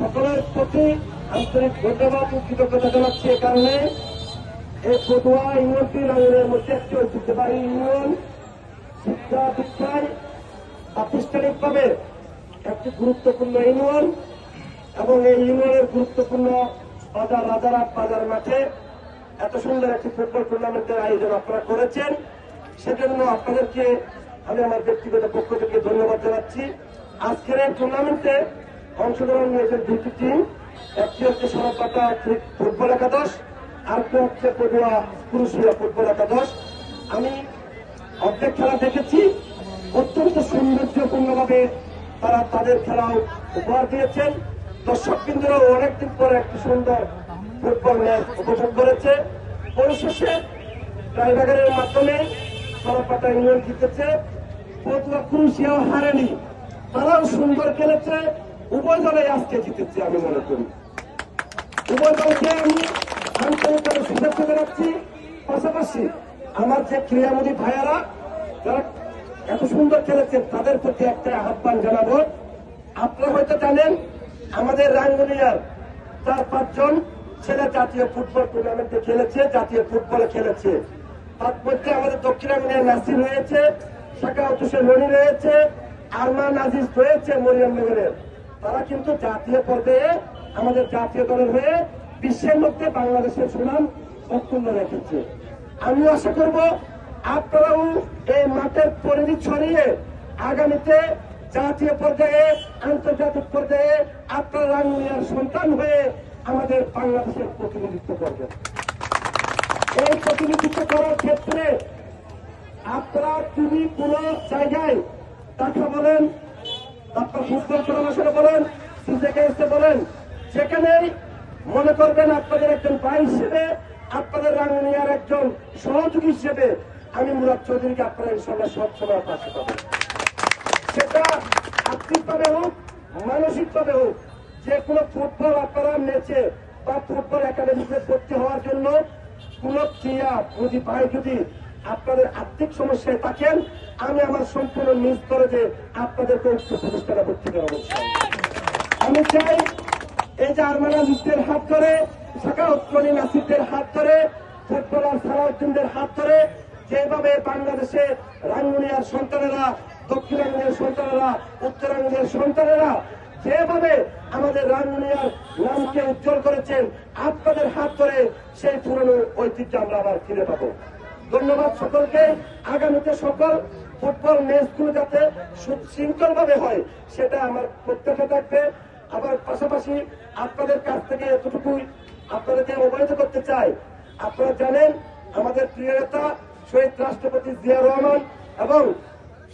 সকলের প্রতি আন্তরিক ধন্যবাদ ও কৃতজ্ঞতা জানাচ্ছি এ কারণে। এই পটুয়া ইউনিয়নটি রাঙ্গুনের মধ্যে একটি ঐতিহ্যবাহী ইউনিয়ন, শিক্ষা দীক্ষায় প্রাতিষ্ঠানিকভাবে একটি গুরুত্বপূর্ণ ইউনিয়ন এবং এই ইউনিয়নের গুরুত্বপূর্ণ বাজার, রাজারহাট বাজার মাঠে এত সুন্দর একটি ফুটবল টুর্নামেন্টের আয়োজন আপনারা করেছেন। সেজন্য আপনাদেরকে আমি আমার ব্যক্তিগত পক্ষ থেকে ধন্যবাদ জানাচ্ছি। আজকের এই টুর্নামেন্টে অংশগ্রহণ নিয়েছেন দুটি টিম একটি হচ্ছে সরবপাটা ফুটবল একাদশ, আরেকটি হচ্ছে পড়ুয়া পুরুষিয়া ফুটবল একাদশ। আমি অর্ধেক খেলা দেখেছি, অত্যন্ত সৌন্দর্যপূর্ণভাবে তারা তাদের খেলাও উপহার দিয়েছেন। দর্শক কেন্দ্র অনেকদিন পরে একটি সুন্দর ফুটবল ম্যাচ উপভোগ করেছে। পরিশেষে ড্রাইভারের মাধ্যমে সরপাটা ইউনিয়ন জিতেছে, পটুয়া ক্রুশিয়াও হারেনি, তারাও সুন্দর খেলেছে। দলে আজকে জিতেছে আমি মনে করি। উভয় দলকে আমি আন্তরিকভাবে শুভেচ্ছা জানাচ্ছি। পাশাপাশি আমার যে ক্রীড়ামোদী ভাইয়ারা, যারা এত সুন্দর খেলেছেন, তাদের প্রতি একটা আহ্বান জানাব। আপনারা হয়তো জানেন, আমাদের রাঙ্গুনিয়ার চার, পাঁচজন ছেলে জাতীয় ফুটবল টুর্নামেন্টে খেলেছে, জাতীয় ফুটবলে খেলেছে। তার মধ্যে আমাদের দক্ষিণ রাঙ্গুনিয়ার নাসির রয়েছে শাকাউত হোসেন রনি রয়েছে, আরমান আজিজ রয়েছে মরিয়াম নগরের তারা কিন্তু জাতীয় পর্যায়ে আমাদের জাতীয় দলের হয়ে বিশ্বের মধ্যে বাংলাদেশের সুনাম অক্ষুণ্ণ রেখেছে। আমি আশা করব আপনারাও এই মাঠের পরিধি ছড়িয়ে আগামীতে জাতীয় পর্যায়ে, আন্তর্জাতিক পর্যায়ে আপনার রাঙ্গুনিয়ার সন্তান হয়ে আমাদের বাংলাদেশের প্রতিনিধিত্ব করবেন। এই প্রতিনিধিত্ব করার ক্ষেত্রে আপনারা যদি কোন জায়গায় কথা বলেন বলেন সেখানেই মনে করবেন আপনাদের একজন ভাই হিসেবে, আপনাদের রাঙ্গুনিয়ার একজন সহযোগী হিসেবে, আমি মুরাদ চৌধুরীকে আপনারা ইনশাল্লাহ সব সময় পাশে পাবেন সেটা আর্থিকভাবে হোক, মানসিকভাবে হোক, যে কোনো ফুটবল আপনারা নেচে বা ফুটবল একাডেমিতে ভর্তি হওয়ার জন্য কোন ক্রিয়া যদি ভাই যদি আপনাদের আর্থিক সমস্যায় থাকেন, আমি আমার সম্পূর্ণ নিজ করে আপনাদেরকে উচ্চ প্রতিষ্ঠানে ভর্তি করাবো আমি চাই এই যে আরমানা লিস্টের হাত ধরে শাখা উত্তরী নাসিরদের হাত ধরে ফুটবলার সালাউদ্দিনদের হাত ধরে, যেভাবে বাংলাদেশে রাঙ্গুনিয়ার সন্তানেরা, দক্ষিণাঙ্গের সন্তানেরা, উত্তরাঙ্গের সন্তানেরা যেভাবে আমাদের রাঙ্গুনিয়ার নামকে উজ্জ্বল করেছেন, আপনাদের হাত ধরে সেই পুরনো ঐতিহ্য আমরা আবার ফিরে পাবো। ধন্যবাদ সকলকে। আগামীতে সকল ফুটবল ম্যাচগুলো যাতে সুশৃঙ্খল ভাবে হয়, সেটা আমার প্রত্যাশা থাকবে। আবার পাশাপাশি আপনাদের কাছ থেকে এতটুকুই আপনাদেরকে অবহিত করতে চাই। আপনারা জানেন, আমাদের প্রিয় নেতা শহীদ রাষ্ট্রপতি জিয়া রহমান এবং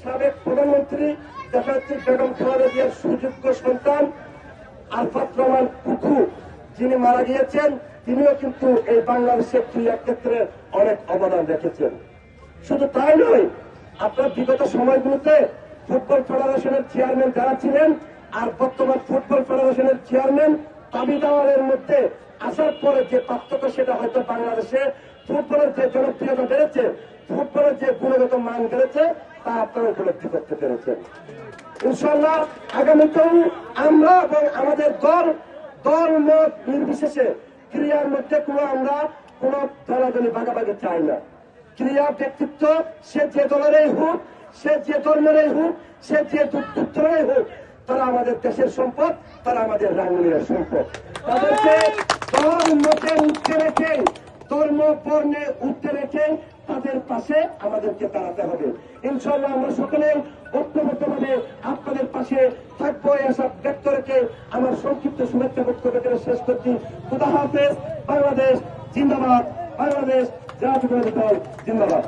সাবেক প্রধানমন্ত্রী দেশাত্রী বেগম খালেদা জিয়ার সুযোগ্য সন্তান আলফাত রহমান কুকু, যিনি মারা গিয়েছেন। তিনিও কিন্তু এই বাংলাদেশের ক্রীড়া ক্ষেত্রে অনেক অবদান রেখেছেন। শুধু তাই নয়, আপনার বিগত সময়গুলোতে ফুটবল ফেডারেশনের চেয়ারম্যান যারা ছিলেন আর বর্তমান ফুটবল ফেডারেশনের চেয়ারম্যান দাবিদাওয়ারের মধ্যে আসার পরে যে পার্থক্য সেটা হয়তো বাংলাদেশে ফুটবলের যে জনপ্রিয়তা বেড়েছে, ফুটবলের যে গুণগত মান বেড়েছে, তা আপনারা উপলব্ধি করতে পেরেছেন। ইনশাল্লাহ আগামীতেও আমরা এবং আমাদের দল দল মত নির্বিশেষে ক্রিয়ার মধ্যে কোনো আমরা কোন দলাদলি ভাগাভাগি চাই না। ক্রিয়া ব্যক্তিত্ব, সে যে দলেরই হোক, সে যে ধর্মেরই হোক, সে যে দুঃখেরই হোক, তারা আমাদের দেশের সম্পদ, তারা আমাদের রাঙ্গুনিয়ার সম্পদ। তাদেরকে ধর্মকে উঠতে রেখে, ধর্ম, বর্ণে উঠতে রেখে তাদের পাশে আমাদেরকে দাঁড়াতে হবে। ইনশাল্লাহ আমরা সকলে ঐক্যবদ্ধভাবে আপনাদের পাশে থাকব। এসব ব্যক্ত রেখে আমার সংক্ষিপ্ত শুভেচ্ছা বক্তব্য করে শেষ করছি। খুদা হাফেজ, বাংলাদেশ, জিন্দাবাদ, বাংলাদেশ জাতীয় দল, জিন্দাবাদ।